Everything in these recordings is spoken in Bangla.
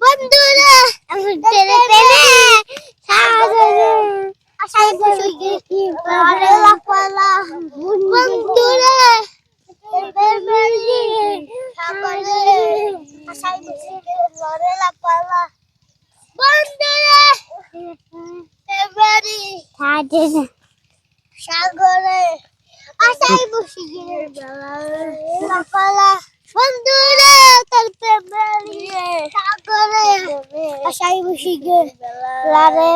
বন্ধুরা সাগরে আশায় বসে গেছি লাপালা বন্ধুরা তার প্রেমে সাগরে আশায় বসে গেছি লারে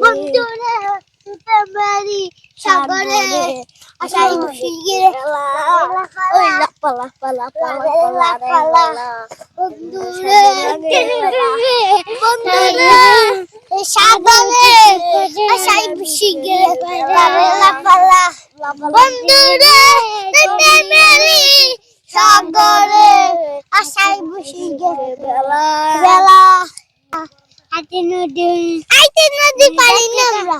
বন্ধুরা প্রেমে সাগরে বন্ধুরা বন্ধুরা সাগরে আশায় বসে গেছি বেলা হাতে নদী হাতে নদী পারি না আমরা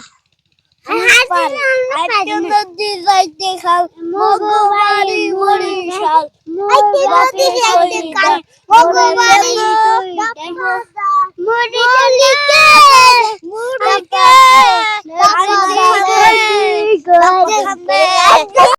হাতে নদী খাল মগবাড়ি বরিশাল যাইতে খাল মগবাড়ি